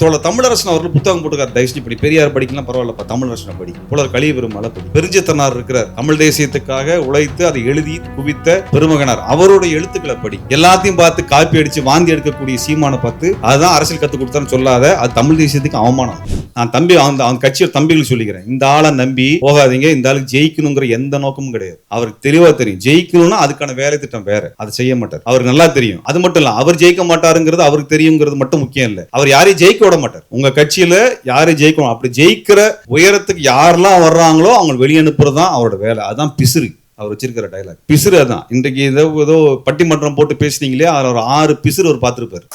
தோழ தமிழரசன் அவர்கள் புத்தகம் போட்டுக்கார் தயவுசெய்து படி. பெரியார் படிக்கலாம் பரவாயில்லப்பா தமிழரசனை படி. புலர் கலிய பெருமாளை படி. பெருஞ்சத்தனார் இருக்கிறார். தமிழ் தேசியத்துக்காக உழைத்து அதை எழுதி குவித்த பெருமகனார். அவருடைய எழுத்துக்களை படி. எல்லாத்தையும் பார்த்து காப்பி அடிச்சு வாந்தி எடுக்கக்கூடிய சீமானை பார்த்து அதுதான் அரசியல் கத்து கொடுத்தான்னு சொல்லாத அது தமிழ் தேசியத்துக்கு அவமானம். நான் தம்பி அந்த அவன் கட்சியோட தம்பிகள் சொல்லிக்கிறேன். இந்த ஆளை நம்பி போகாதீங்க இந்த ஆளுக்கு ஜெயிக்கணுங்கிற எந்த நோக்கமும் கிடையாது. அவருக்கு தெளிவா தெரியும். ஜெயிக்கணும்னா அதுக்கான வேலை திட்டம் வேற. அதை செய்ய மாட்டார். அவருக்கு நல்லா தெரியும். அது மட்டும் இல்ல அவர் ஜெயிக்க மாட்டாருங்கிறது அவருக்கு தெரியுங்கிறது மட்டும் முக்கியம் இல்ல. அவர் யாரையும் ஜெயிக்க விட மாட்டார் உங்க கட்சியில யாரையும் ஜெயிக்கணும்? அப்படி ஜெயிக்கிற உயரத்துக்கு யாரெல்லாம் வர்றாங்களோ அவங்க வெளியே அனுப்புறது தான் அவரோட வேலை. அதான் பிசுறு. அவர் வச்சிருக்கிற டைலாக் பிசுறு அதான். இன்றைக்கு ஏதோ ஏதோ பட்டிமன்றம் போட்டு பேசுனீங்களே அதுல ஒரு ஆறு பிசுறு அவர் பார்த்துருப்பாரு.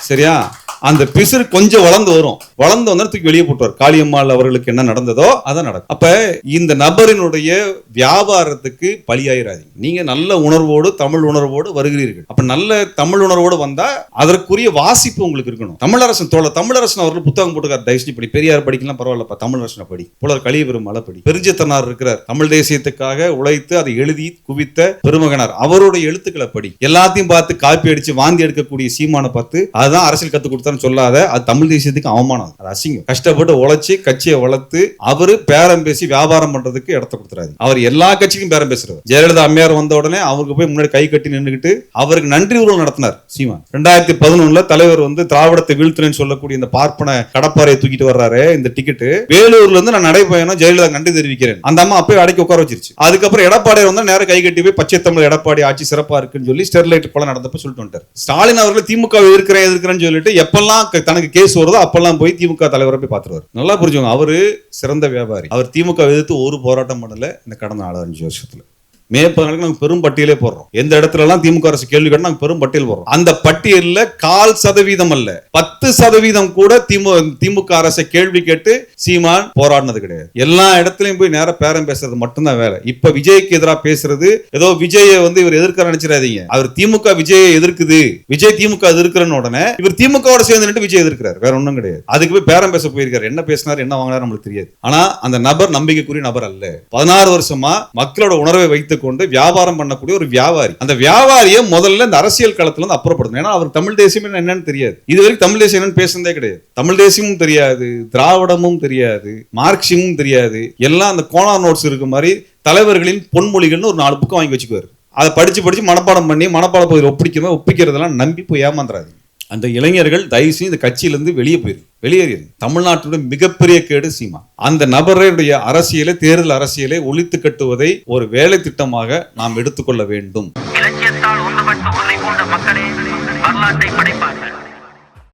சரியா? அந்த பிசுறு கொஞ்சம் வளர்ந்து வரும். வளர்ந்து வந்த தூக்கி வெளியே போட்டுவார் காளியம்மாள் அவர்களுக்கு என்ன நடந்ததோ அதான் நடக்கும். அப்ப இந்த நபரினுடைய வியாபாரத்துக்கு பலியாயிராதீங்க. நீங்க நல்ல உணர்வோடு தமிழ் உணர்வோடு வருகிறீர்கள். அப்ப நல்ல தமிழ் உணர்வோடு வந்தா அதற்குரிய வாசிப்பு உங்களுக்கு இருக்கணும். தமிழரசன் தோழ தமிழரசன் அவர்கள் புத்தகம் போட்டுக்கார் தயவுசெய்து படி. பெரியார் படிக்கலாம் பரவாயில்லப்பா. தமிழரசனை படி. புலர் கலிய பெருமாளை படி. பெருஞ்சத்தனார் இருக்கிறார். தமிழ் தேசியத்துக்காக உழைத்து அதை எழுதி குவித்த பெருமகனார். அவருடைய எழுத்துக்களை படி. எல்லாத்தையும் பார்த்து காப்பி அடிச்சு வாந்தி எடுக்கக்கூடிய சீமானை பார்த்து அதுதான் அரசியல் கத்து கொடுத்தான்னு சொல்லாத அது தமிழ் தேசியத்துக்கு அவமானம். அது அசிங்கம். கஷ்டப்பட்டு உழைச்சி கட்சியை வளர்த்து அவரு பேரம் பேசி வியாபாரம் பண்றதுக்கு இடத்த கொடுத்துறாரு. அவர் எல்லா கட்சிக்கும் பேரம் பேசுறவர் ஜெயலலிதா அம்மையார் வந்த உடனே அவருக்கு போய் முன்னாடி கை கட்டி நின்றுக்கிட்டு அவருக்கு நன்றி உறவு நடத்தினார் சீமான். ரெண்டாயிரத்தி பதினொன்னுல தலைவர் வந்து திராவிடத்தை வீழ்த்துறேன்னு சொல்லக்கூடிய இந்த பார்ப்பன கடப்பாறையை தூக்கிட்டு வர்றாரு இந்த டிக்கெட் வேலூர்ல இருந்து நான் நடைபயணம் ஜெயலலிதா நன்றி தெரிவிக்கிறேன். அந்த அம்மா அப்பவே அடக்கி உட்கார வச்சிருச்சு. அதுக்கப்புறம் எடப்பாடி வந்து நேரம் கை கட்டி போய் பச்சை தமிழ் எடப்பாடி ஆட்சி சிறப்பா இருக்குன்னு சொல்லி ஸ்டெர்லைட் கொலை நடந்தப்ப சொல்லிட்டு வந்துட்டார். ஸ்டாலின் அவர்கள் திமுக எதிர்க்கிறேன் எதிர்க்கிறேன்னு சொல்லிட்டு எப்பெல்லாம் தனக்கு கேஸ் வருதோ அப்பெல்லாம் போய் திமுக தலைவரை போய் பார்த்துருவார். நல்லா புரிஞ்சுக்கோங்க அவரு சிறந்த வியாபாரி. அவர் திமுக எதிர்த்து ஒரு போராட்டம் பண்ணல இந்த கடந்த நாலு அஞ்சு வருஷத்துல. மே பதினாலுக்கு நாங்கள் பெரும் பட்டியலே போடுறோம். எந்த இடத்துல எல்லாம் திமுக அரசு கேள்வி கேட்டு நாங்க பெரும் பட்டியல் போடுறோம். அந்த பட்டியல்ல கால் சதவீதம் அல்ல பத்து சதவீதம் கூட திமுக திமுக அரசை கேள்வி கேட்டு சீமான் போராடினது கிடையாது. எல்லா இடத்துலயும் போய் நேரம் பேரம் பேசுறது மட்டும்தான் வேலை. இப்ப விஜய்க்கு எதிராக பேசுறது ஏதோ விஜயை வந்து இவர் எதிர்க்க நினைச்சிடாதீங்க. அவர் திமுக விஜயை எதிர்க்குது. விஜய் திமுக எதிர்க்கிறன்னு உடனே இவர் திமுகவோட சேர்ந்து நின்று விஜய் எதிர்க்கிறார். வேற ஒன்றும் கிடையாது. அதுக்கு போய் பேரம் பேச போயிருக்காரு. என்ன பேசினார் என்ன வாங்கினார் நம்மளுக்கு தெரியாது. ஆனா அந்த நபர் நம்பிக்கைக்குரிய நபர் அல்ல. பதினாறு வருஷமா மக்களோட உணர்வை வைத்து வைத்துக்கொண்டு வியாபாரம் பண்ணக்கூடிய ஒரு வியாபாரி. அந்த வியாபாரியை முதல்ல இந்த அரசியல் களத்துல இருந்து அப்புறப்படுத்தணும். ஏன்னா அவர் தமிழ் தேசியம் என்னன்னு தெரியாது. இது வரைக்கும் தமிழ் தேசியம் என்னன்னு பேசுனதே கிடையாது. தமிழ் தேசியமும் தெரியாது திராவிடமும் தெரியாது மார்க்சியமும் தெரியாது. எல்லாம் அந்த கோனா நோட்ஸ் இருக்க மாதிரி தலைவர்களின் பொன்மொழிகள்னு ஒரு நாலு புக்கம் வாங்கி வச்சுக்குவார். அதை படிச்சு படிச்சு மனப்பாடம் பண்ணி மனப்பாட பகுதியில் ஒப்பிடிக்கிறத ஒப்பிக்கிறதெல்லாம் நம்பி போய் ஏமாந்துறாதீங்க. அந்த இளைஞர்கள் தயவு செய்து இந்த கட்சியிலேருந்து வெளியே போயிரு. வெளியேறியது தமிழ்நாட்டுடைய மிகப்பெரிய கேடு சீமா. அந்த நபருடைய அரசியலை தேர்தல் அரசியலை ஒழித்து கட்டுவதை ஒரு வேலை திட்டமாக நாம் எடுத்துக்கொள்ள வேண்டும். இலக்கியத்தால் ஒன்றுபட்டு ஒன்றை கொண்ட மக்களே வரலாற்றை படைப்பார்கள்.